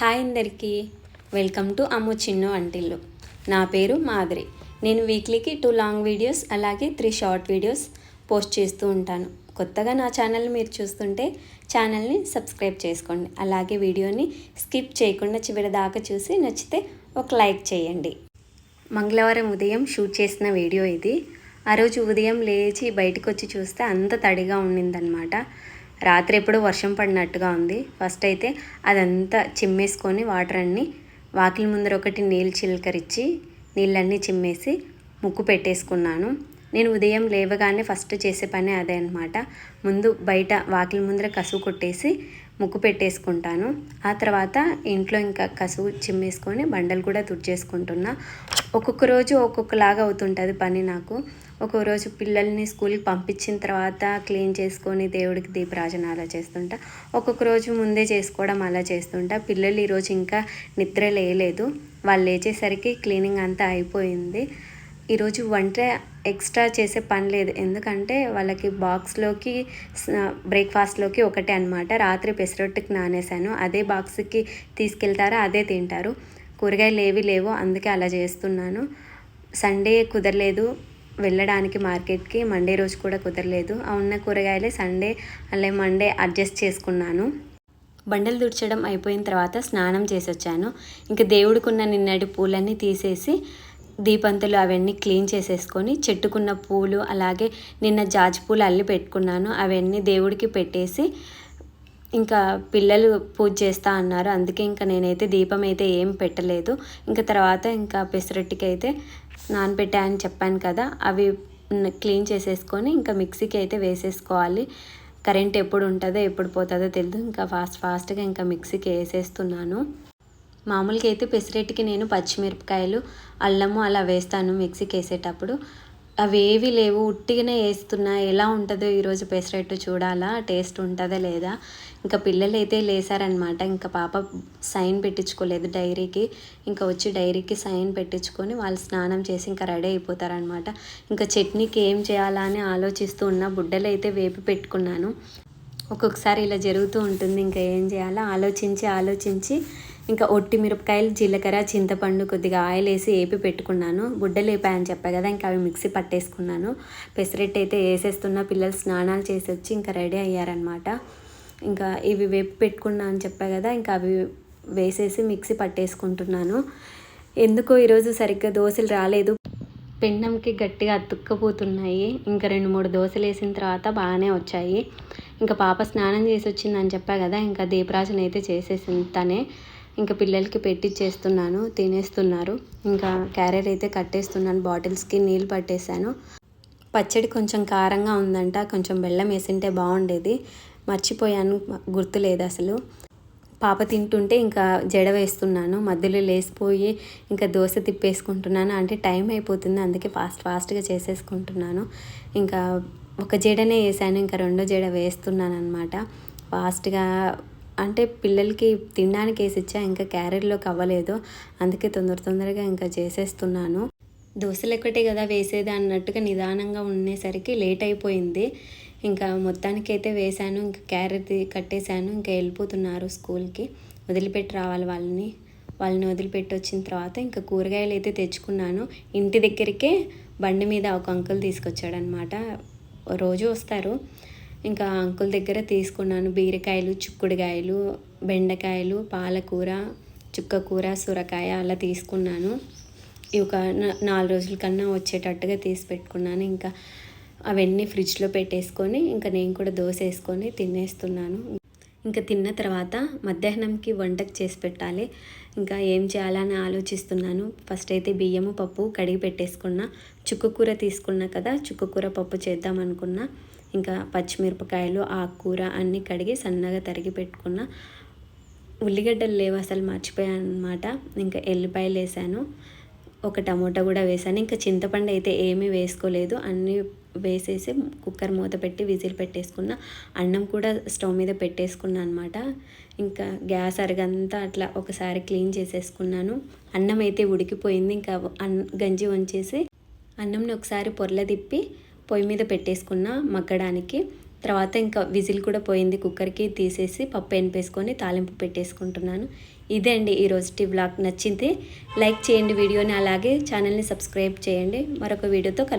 Hi అందరికీ. Welcome to Ammu Chinnu అంటిల్లు. నా పేరు మాధురి. నేను వీక్లీకి టూ లాంగ్ వీడియోస్ అలాగే త్రీ షార్ట్ వీడియోస్ పోస్ట్ చేస్తూ ఉంటాను. కొత్తగా నా ఛానల్ మీరు చూస్తుంటే ఛానల్ని సబ్స్క్రైబ్ చేసుకోండి. అలాగే వీడియోని స్కిప్ చేయకుండా చివరి దాకా చూసి నచ్చితే ఒక లైక్ చేయండి. మంగళవారం ఉదయం షూట్ చేసిన వీడియో ఇది. ఆ రోజు ఉదయం లేచి బయటకు వచ్చి చూస్తే అంత తడిగా ఉండిందనమాట రాత్రి ఎప్పుడో వర్షం పడినట్టుగా ఉంది. ఫస్ట్ అయితే అదంతా చిమ్మేసుకొని వాటర్ అన్నీ వాకిలి ముందర ఒకటి నీళ్ళు చిలకరించి నీళ్ళన్నీ చిమ్మేసి ముక్కు పెట్టేసుకున్నాను. నేను ఉదయం లేవగానే ఫస్ట్ చేసే పని అదే అనమాట ముందు బయట వాకిలి ముందర కసువు కొట్టేసి ముక్కు పెట్టేసుకుంటాను. ఆ తర్వాత ఇంట్లో ఇంకా కసువు చిమ్మేసుకొని బండలు కూడా తుడిచేసుకుంటున్నా. ఒక్కొక్క రోజు ఒక్కొక్కలాగా అవుతుంటుంది పని నాకు. ఒక్కొక్క రోజు పిల్లల్ని స్కూల్కి పంపించిన తర్వాత క్లీన్ చేసుకొని దేవుడికి దీపరాజన అలా చేస్తుంటా. ఒక్కొక్క రోజు ముందే చేసుకోవడం అలా చేస్తుంటా. పిల్లలు ఈరోజు ఇంకా నిద్ర లేయలేదు వాళ్ళు లేచేసరికి క్లీనింగ్ అంతా అయిపోయింది. ఈరోజు వంట ఎక్స్ట్రా చేసే పని లేదు. ఎందుకంటే వాళ్ళకి బాక్స్లోకి బ్రేక్ఫాస్ట్లోకి ఒకటే అనమాట రాత్రి పెసరొట్టుకి నానేశాను. అదే బాక్స్కి తీసుకెళ్తారా అదే తింటారు. కూరగాయలు ఏవి లేవో అందుకే అలా చేస్తున్నాను. సండే కుదరలేదు వెళ్ళడానికి మార్కెట్కి మండే రోజు కూడా కుదరలేదు. ఆ ఉన్న కూరగాయలే సండే అలాగే మండే అడ్జస్ట్ చేసుకున్నాను. బండలు దుడ్చడం అయిపోయిన తర్వాత స్నానం చేసి వచ్చాను ఇంకా దేవుడికున్న నిన్నటి పూలన్నీ తీసేసి దీపంతులు అవన్నీ క్లీన్ చేసేసుకొని చెట్టుకున్న పూలు అలాగే నిన్న జాజి పూలు అల్లి పెట్టుకున్నాను. అవన్నీ దేవుడికి పెట్టేసి ఇంకా పిల్లలు పూజ చేస్తా అన్నారు. అందుకే ఇంకా నేనైతే దీపం అయితే ఏం పెట్టలేదు. ఇంకా తర్వాత ఇంకా పెసరట్టికి అయితే నానబెట్టా అని చెప్పాను కదా అవి క్లీన్ చేసేసుకొని ఇంకా మిక్సీకి అయితే వేసేసుకోవాలి. కరెంట్ ఎప్పుడు ఉంటుందో ఎప్పుడు పోతుందో తెలియదు ఇంకా ఫాస్ట్ ఫాస్ట్గా ఇంకా మిక్సీకి వేసేస్తున్నాను. మామూలుగా అయితే పెసరెట్టికి నేను పచ్చిమిరపకాయలు అల్లము అలా వేస్తాను మిక్సీకి వేసేటప్పుడు. అవి ఏవి లేవు ఉట్టిగానే వేస్తున్నా. ఎలా ఉంటుందో ఈరోజు పెసరెట్టు చూడాలా? టేస్ట్ ఉంటుందా లేదా? ఇంకా పిల్లలు అయితే లేసారనమాట. ఇంకా పాప సైన్ పెట్టించుకోలేదు డైరీకి. ఇంకా వచ్చి డైరీకి సైన్ పెట్టించుకొని వాళ్ళు స్నానం చేసి ఇంకా రెడీ అయిపోతారనమాట. ఇంకా చట్నీకి ఏం చేయాలా అని ఆలోచిస్తూ ఉన్న బుడ్డలు అయితే వేపి పెట్టుకున్నాను. ఒక్కొక్కసారి ఇలా జరుగుతూ ఉంటుంది. ఇంకా ఏం చేయాలో? ఆలోచించి ఆలోచించి ఇంకా ఒట్టి మిరపకాయలు జీలకర్ర చింతపండు కొద్దిగా ఆయిల్ వేసి వేపి పెట్టుకున్నాను. బుడ్డలు వేపాయని చెప్పా కదా ఇంకా అవి మిక్సీ పట్టేసుకున్నాను. పెసరెట్ అయితే వేసేస్తున్న పిల్లలు స్నానాలు చేసి వచ్చి ఇంకా రెడీ అయ్యారనమాట ఇంకా ఇవి వేపి పెట్టుకున్నా అని చెప్పా కదా ఇంకా అవి వేసేసి మిక్సీ పట్టేసుకుంటున్నాను. ఎందుకో ఈరోజు సరిగ్గా దోశలు రాలేదు. పెండంకి గట్టిగా అతుక్కపోతున్నాయి. ఇంకా రెండు మూడు దోశలు వేసిన తర్వాత బాగానే వచ్చాయి. ఇంకా పాప స్నానం చేసి వచ్చిందని చెప్పా కదా ఇంకా దీపరాజన అయితే చేసేసింది తనే. ఇంకా పిల్లలకి పెట్టిచ్చేస్తున్నాను తినేస్తున్నారు. ఇంకా క్యారెట్ అయితే కట్టేస్తున్నాను బాటిల్స్కి నీళ్ళు పట్టేశాను. పచ్చడి కొంచెం కారంగా ఉందంట కొంచెం బెల్లం వేసింటే బాగుండేది. మర్చిపోయాను గుర్తులేదు అసలు. పాప తింటుంటే ఇంకా జడ వేస్తున్నాను మధ్యలో లేసిపోయి ఇంకా దోశ తిప్పేసుకుంటున్నాను. అంటే టైం అయిపోతుంది అందుకే ఫాస్ట్ ఫాస్ట్గా చేసేసుకుంటున్నాను. ఇంకా ఒక జడనే వేసాను ఇంకా రెండో జడ వేస్తున్నాను అనమాట ఫాస్ట్గా అంటే పిల్లలకి తినడానికి వేసి ఇచ్చా ఇంకా క్యారెట్లోకి అవ్వలేదు. అందుకే తొందర తొందరగా ఇంకా చేసేస్తున్నాను. దోశలు ఒకటే కదా వేసేది అన్నట్టుగా నిదానంగా ఉండేసరికి లేట్ అయిపోయింది. ఇంకా మొత్తానికి అయితే వేశాను ఇంకా క్యారెట్ కట్టేశాను ఇంకా వెళ్ళిపోతున్నారు స్కూల్కి. వదిలిపెట్టి రావాలి వాళ్ళని. వాళ్ళని వదిలిపెట్టి వచ్చిన తర్వాత ఇంకా కూరగాయలు అయితే తెచ్చుకున్నాను. ఇంటి దగ్గరికే బండి మీద ఒక అంకుల్ తీసుకొచ్చాడనమాట రోజు వస్తారు. ఇంకా అంకుల్ దగ్గర తీసుకున్నాను బీరకాయలు చిక్కుడుకాయలు బెండకాయలు పాలకూర చుక్కకూర సొరకాయ అలా తీసుకున్నాను. ఇవి ఒక నాలుగు రోజుల కన్నా వచ్చేటట్టుగా తీసి పెట్టుకున్నాను. ఇంకా అవన్నీ ఫ్రిడ్జ్లో పెట్టేసుకొని ఇంకా నేను కూడా దోశ వేసుకొని తినేస్తున్నాను. ఇంకా తిన్న తర్వాత మధ్యాహ్నంకి వంటకు చేసి పెట్టాలి. ఇంకా ఏం చేయాలని ఆలోచిస్తున్నాను. ఫస్ట్ అయితే బియ్యము పప్పు కడిగి పెట్టేసుకున్నా. చుక్కకూర తీసుకున్నా కదా చుక్కకూర పప్పు చేద్దాం అనుకున్నా. ఇంకా పచ్చిమిరపకాయలు ఆకుకూర అన్నీ కడిగి సన్నగా తరిగి పెట్టుకున్న ఉల్లిగడ్డలు లేవు అసలు మర్చిపోయాను అనమాట ఇంకా ఎల్లిపాయలు వేసాను. ఒక టమోటా కూడా వేసాను. ఇంకా చింతపండు అయితే ఏమీ వేసుకోలేదు. అన్నీ వేసేసి కుక్కర్ మూత పెట్టి విజిల్ పెట్టేసుకున్న అన్నం కూడా స్టవ్ మీద పెట్టేసుకున్నా అనమాట ఇంకా గ్యాస్ అరగంతా అట్లా ఒకసారి క్లీన్ చేసేసుకున్నాను. అన్నం అయితే ఉడికిపోయింది. ఇంకా గంజి వంచేసి అన్నంని ఒకసారి పొర్ల తిప్పి పొయ్యి మీద పెట్టేసుకున్న మగ్గడానికి. తర్వాత ఇంకా విజిల్ కూడా పోయింది కుక్కర్కి తీసేసి పప్పు ఎనిపేసుకొని తాలింపు పెట్టేసుకుంటున్నాను. ఇదే అండి ఈరోజు బ్లాగ్ నచ్చింది లైక్ చేయండి వీడియోని అలాగే ఛానల్ని సబ్స్క్రైబ్ చేయండి. మరొక వీడియోతో కలు